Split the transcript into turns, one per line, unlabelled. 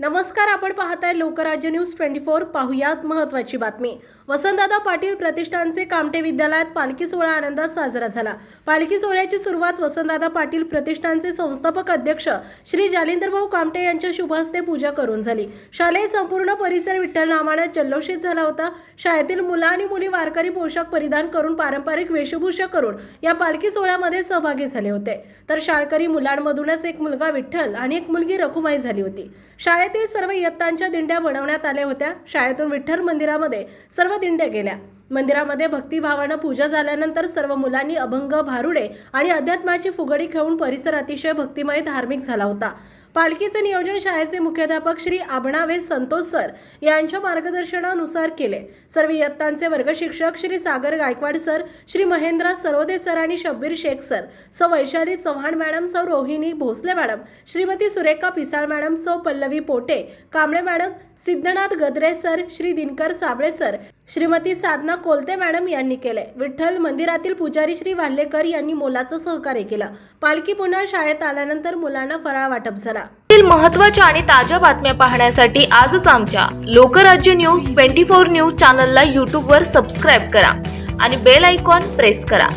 नमस्कार आपण पाहताय लोकराज्य न्यूज ट्वेंटी फोर. पाहुयात महत्वाची बातमी. वसंतदादा पाटील प्रतिष्ठानचे कामटे विद्यालयात पालखी सोहळा आनंदात साजरा झाला. पालखी सोहळ्याची सुरुवात वसंतदादा पाटील प्रतिष्ठानचे संस्थापक अध्यक्ष श्री जालिंदरभाऊ कामटे यांच्या शुभहस्ते पूजा करून झाली. शालेय संपूर्ण परिसर विठ्ठल नामानं जल्लोषित झाला होता. शाळेतील मुलं आणि मुली वारकरी पोशाख परिधान करून पारंपरिक वेशभूषा करून या पालखी सोहळ्यामध्ये सहभागी झाले होते. तर शाळकरी मुलांमधूनच एक मुलगा विठ्ठल आणि एक मुलगी रखुमाई झाली होती. शाळेतील सर्व इयत्तांच्या दिंड्या बनवण्यात आल्या होत्या. शाळेतून विठ्ठल मंदिरामध्ये सर्व दिंड्या गेल्या. मंदिरामध्ये भक्तिभावानं पूजा झाल्यानंतर सर्व मुलांनी अभंग भारुडे आणि अध्यात्माची फुगडी खेळून परिसर अतिशय भक्तिमय धार्मिक झाला होता. पालखीचे नियोजन शाळेचे मुख्याध्यापक श्री आबणावे संतोष सर यांच्या मार्गदर्शनानुसार केले. सर्व इयत्तांचे वर्ग शिक्षक श्री सागर गायकवाड सर श्री महेंद्र सरोदे सर आणि Shabbir Shaikh sir Sau Vaishali Chavan madam Sau Rohini Bhosale madam Shrimati Surekha Pisal madam Sau Pallavi Pote Kamble madam Siddhanath Gadre sir Shri Dinkar Sable sir Shrimati Sadhana Kolte madam यांनी केले विठ्ठल मंदिरातील पुजारी श्री वाल्हेकर यांनी मोलाचं सहकार्य केलं. पालखी पुन्हा शाळेत आल्यानंतर मुलांना फराळ वाटप झाला.
महत्त्वाच्या महत्त्वाच्या आणि ताज्या बातम्या पाहण्यासाठी आजच आमच्या Lokrajya news twenty four news चॅनलला यूट्यूबवर सबस्क्राईब करा आणि बेल आयकॉन प्रेस करा.